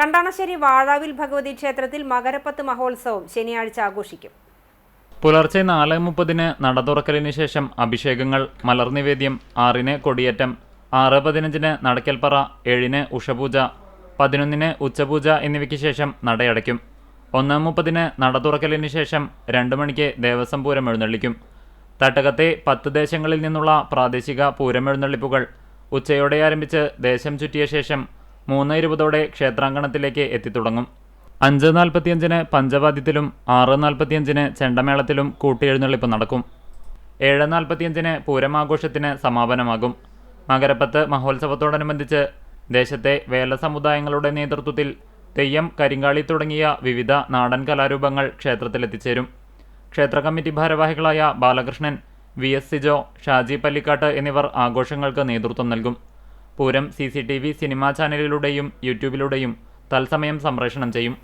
കണ്ടാണശ്ശേരി വാഴാവിൽ ഭഗവതി ക്ഷേത്രത്തിൽ മകരപ്പത്ത് മഹോത്സവം ശനിയാഴ്ച ആഘോഷിക്കും. പുലർച്ചെ നാല് മുപ്പതിന് നട തുറക്കലിന് ശേഷം അഭിഷേകങ്ങൾ മലർനിവേദ്യം ആറിന് കൊടിയേറ്റം ആറ് പതിനഞ്ചിന് നടക്കൽപ്പറ ഏഴിന് ഉഷപൂജ പതിനൊന്നിന് ഉച്ചപൂജ എന്നിവയ്ക്ക് ശേഷം നടയടയ്ക്കും. ഒന്ന് മുപ്പതിന് നട തുറക്കലിന് ശേഷം രണ്ട് മണിക്ക് ദേവസ്വം പൂരം എഴുന്നള്ളിക്കും. തട്ടകത്തെ പത്ത് ദേശങ്ങളിൽ നിന്നുള്ള പ്രാദേശിക പൂരമെഴുന്നള്ളിപ്പുകൾ ഉച്ചയോടെ ആരംഭിച്ച് ദേശം ചുറ്റിയ ശേഷം മൂന്ന് ഇരുപതോടെ ക്ഷേത്രാങ്കണത്തിലേക്ക് എത്തിത്തുടങ്ങും. അഞ്ച് നാൽപ്പത്തിയഞ്ചിന് പഞ്ചവാദ്യത്തിലും ആറ് നാൽപ്പത്തിയഞ്ചിന് ചെണ്ടമേളത്തിലും കൂട്ടിയെഴുന്നള്ളിപ്പ് നടക്കും. ഏഴ് നാൽപ്പത്തിയഞ്ചിന് പൂരമാഘോഷത്തിന് സമാപനമാകും. മകരപ്പത്ത് മഹോത്സവത്തോടനുബന്ധിച്ച് ദേശത്തെ വേല സമുദായങ്ങളുടെ നേതൃത്വത്തിൽ തെയ്യം കരിങ്കാളി തുടങ്ങിയ വിവിധ നാടൻ കലാരൂപങ്ങൾ ക്ഷേത്രത്തിലെത്തിച്ചേരും. ക്ഷേത്ര കമ്മിറ്റി ഭാരവാഹികളായ ബാലകൃഷ്ണൻ വി എസ് സിജോ ഷാജി പല്ലിക്കാട്ട് എന്നിവർ ആഘോഷങ്ങൾക്ക് നേതൃത്വം നൽകും. പൂരം സി സിനിമാ ചാനലിലൂടെയും യൂട്യൂബിലൂടെയും തത്സമയം സംപ്രേഷണം ചെയ്യും